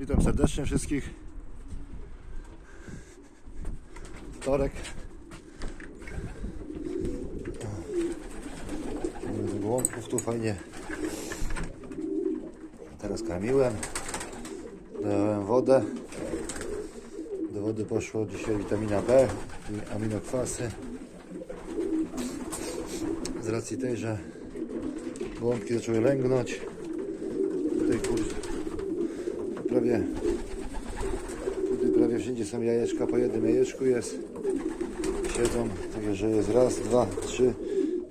Witam serdecznie wszystkich. Wtorek. Do gołąbków tu fajnie. Teraz karmiłem. Dałem wodę. Do wody poszło dzisiaj witamina B aminokwasy. Z racji tej, że gołąbki zaczęły lęgnąć. Tutaj kurs prawie tutaj prawie wszędzie są jajeczka, po jednym jajeczku jest. Siedzą, także że jest raz, dwa, trzy,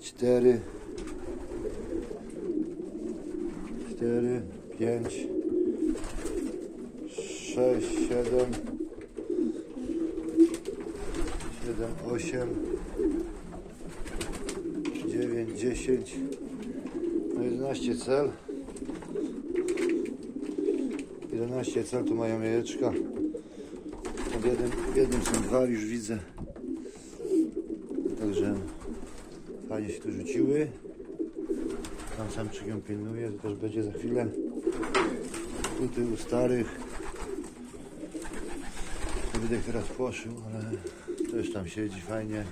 cztery, cztery, pięć, sześć, siedem, siedem, osiem, dziewięć, dziesięć, no 11 cel. 11 cel tu mają jajeczka. W jednym, w jednym są dwa, już widzę. Także fajnie się tu rzuciły. Tam samczyk ją pilnuje, to też będzie za chwilę. Tutaj u starych. To wydech teraz poszył, ale też tam siedzi fajnie.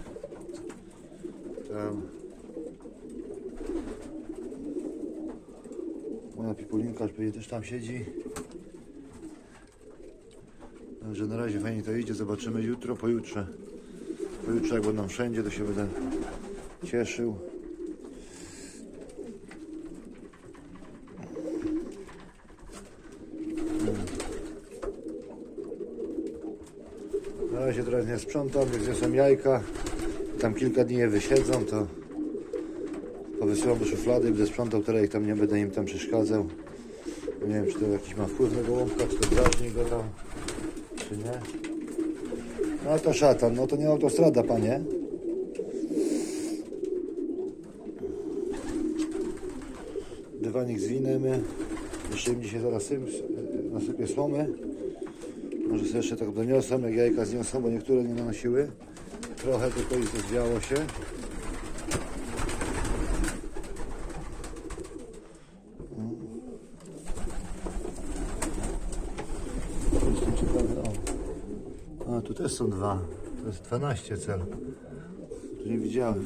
Tam. Moja pipulinka też tam siedzi. Także na razie fajnie to idzie, zobaczymy jutro, pojutrze. Pojutrze jak będą wszędzie, to się będę cieszył. Na razie teraz nie sprzątam, jak zniosłem jajka, tam kilka dni je wysiedzą, to powysyłam do szuflady, będę sprzątał, teraz ich tam nie będę im tam przeszkadzał. Nie wiem, czy to jakiś ma wpływ na gołąbka, czy to drażni go tam czy nie? No to szatan, no to nie autostrada, panie. Dywanik zwiniemy. Jeszcze im dzisiaj zaraz nasypię słomy. Może sobie jeszcze tak doniosą, jak jajka zniosą, bo niektóre nie nanosiły. Trochę tylko ich zwiało się. Jestem ciekawy, o. A, tu też są dwa. To jest 12 cel. Tu nie widziałem.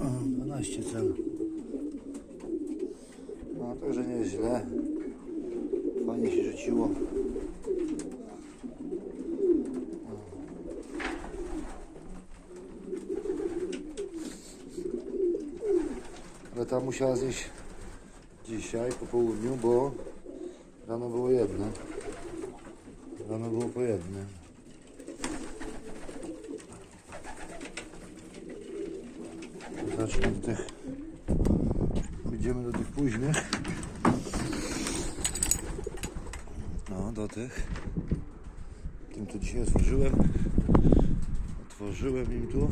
O, 12 cel. No, także nie jest źle. Fajnie się rzuciło. Ale ta musiała zjeść dzisiaj po południu, bo rano było jedno. Rano było po jednym. Zacznę do tych. Pójdziemy do tych późnych. No, do tych. Tym tu dzisiaj otworzyłem. Otworzyłem im tu.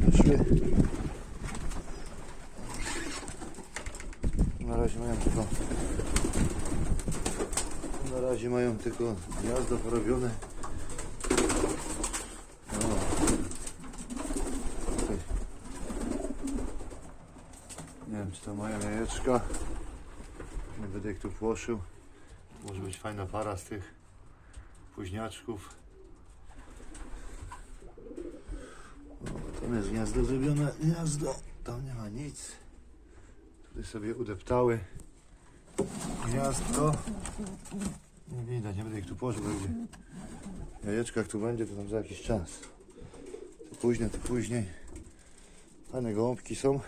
Weszły. Na razie mają tylko na razie mają tylko gniazdo porobione. Nie wiem, czy to mają jajeczka. Nie będę ich tu płoszył. Może być fajna para z tych późniaczków. O, tam jest gniazdo zrobione. Gniazdo. Tam nie ma nic. Tutaj sobie udeptały gniazdko. Nie widać, nie będę ich tu położył, będzie. Jajeczka jak tu będzie, to tam za jakiś czas. To później, to później. Fajne gołąbki są.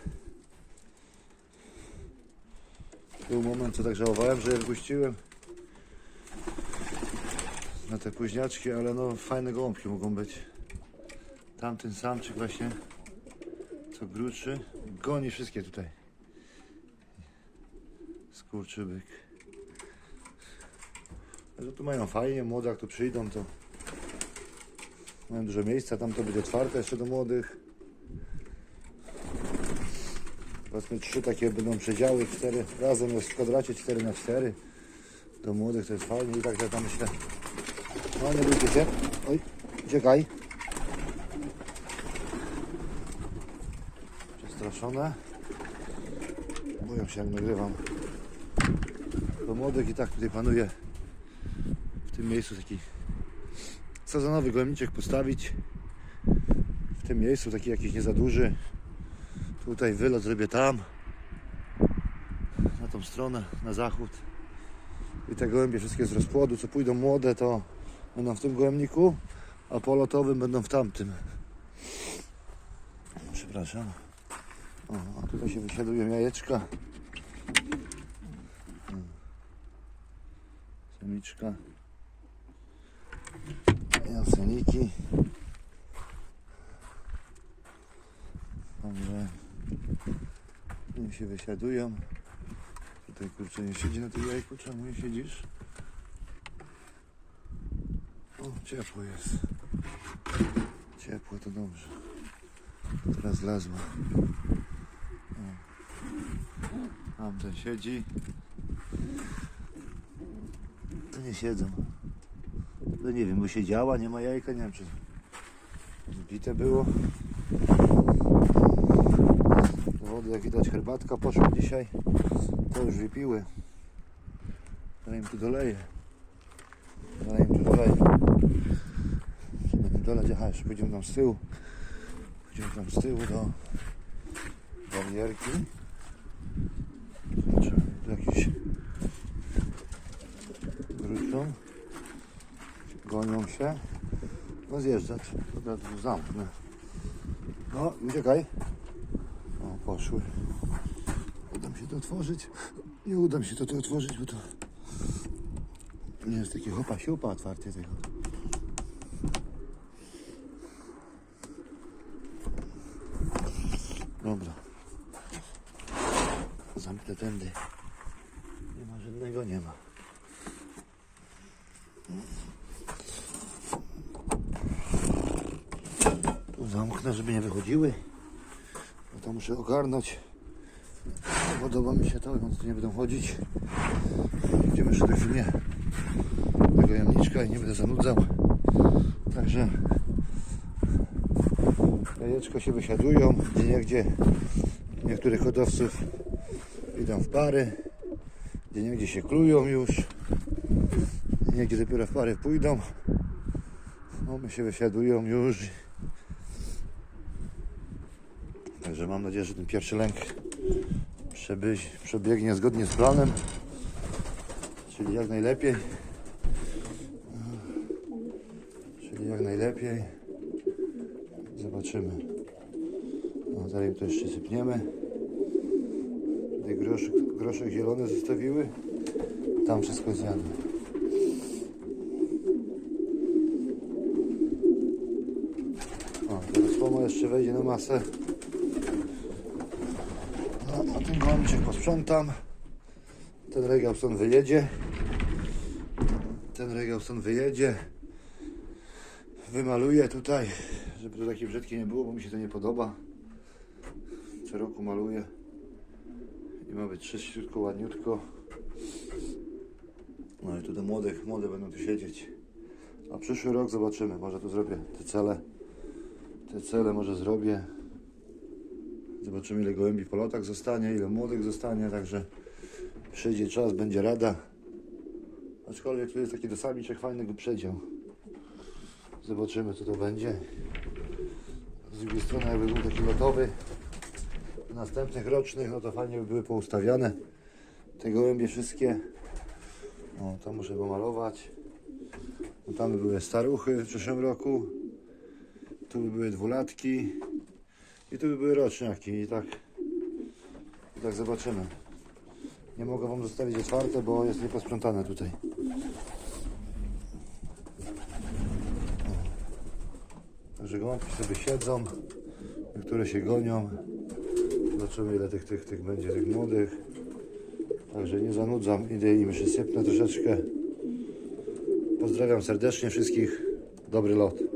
Był moment, co tak żałowałem, że je wypuściłem na te późniaczki, ale no fajne gołąbki mogą być. Tamten samczyk właśnie, co gruczy, goni wszystkie tutaj. Skurczybyk. Że tu mają fajnie, młode jak tu przyjdą, to mają dużo miejsca, tam to będzie otwarte jeszcze do młodych. Powiedzmy trzy takie będą przedziały, cztery razem jest w kwadracie 4 na 4 Do młodych to jest fajnie i tak ja tam myślę. No nie bójcie się. Oj, uciekaj. Przestraszone. Boją się jak nagrywam. Do młodych i tak tutaj panuje w tym miejscu taki sezonowy gołębniczek postawić. W tym miejscu taki jakiś nie za duży. Tutaj wylot zrobię tam. Na tą stronę, na zachód. I te gołębie wszystkie z rozpłodu, co pójdą młode, to będą w tym gołębniku, a polotowym będą w tamtym. Przepraszam. O, a tutaj się wysiadują jajeczka. Samiczka. Janseniki. Także im się wysiadują. Tutaj kurczę nie siedzi na tym jajku. Czemu nie siedzisz? O, ciepło jest. Ciepło to dobrze. Teraz zlazła. O. Tamten siedzi. Nie siedzą. No nie wiem, bo siedziała, nie ma jajka, nie wiem czy zbite było. Wody jak widać herbatka poszła dzisiaj. To już wypiły. Zaraz im tu doleję. Zaraz im tu doleję. Im dolać, aha, jeszcze pójdziemy tam z tyłu. Pójdziemy tam z tyłu do barierki. Zobaczymy, tu jakiś Gonią się. No zjeżdżać. Dobra, tu zamknę. No, uciekaj. O, poszły. Uda mi się to otworzyć. Nie uda mi się to, to otworzyć, bo to nie jest taki hopa siupa otwarcie tego. Dobra. Zamknę tędy. Nie ma żadnego, nie ma. Tu zamknę, żeby nie wychodziły. No to muszę ogarnąć. Podoba mi się to, więc tu nie będą chodzić. Idziemy jeszcze do chwilę tego jamniczka i nie będę zanudzał. Także jajeczka się wysiadują, gdzie niektórych hodowców idą w pary, gdzie się klują już, niegdzie dopiero w pary pójdą. No, my się wysiadują już. Także mam nadzieję, że ten pierwszy lęk przebyś, przebiegnie zgodnie z planem, czyli jak najlepiej. Czyli jak najlepiej. Zobaczymy. No, to jeszcze sypniemy. Tutaj groszek, groszek zielony zostawiły. Tam wszystko zjadły. O, teraz Pomo jeszcze wejdzie na masę. No, a ten gołąbczyk posprzątam. Ten regał stąd wyjedzie. Ten regał stąd wyjedzie. Wymaluję tutaj, żeby to takie brzydkie nie było, bo mi się to nie podoba. Co roku maluję. I ma być czyściutko, ładniutko. No i tu do młodych, młode będą tu siedzieć. A przyszły rok zobaczymy, może tu zrobię te cele. Te cele może zrobię. Zobaczymy ile gołębi po lotach zostanie, ile młodych zostanie, także przyjdzie czas, będzie rada. Aczkolwiek tu jest taki do samiczek fajnego przedział. Zobaczymy co to będzie. Z drugiej strony jakby był taki lotowy następnych rocznych, no to fajnie by były poustawiane. Te gołębie wszystkie. O, to muszę pomalować. No, tam by były staruchy w przyszłym roku. Tu by były dwulatki. I tu by były roczniaki. I tak, i tak zobaczymy. Nie mogę Wam zostawić otwarte, bo jest nieposprzątane tutaj. Także gołąbki sobie siedzą, niektóre się gonią. Zobaczymy ile tych, tych, tych będzie, tych młodych. Także nie zanudzam, idę im przysypnę troszeczkę. Pozdrawiam serdecznie wszystkich. Dobry lot.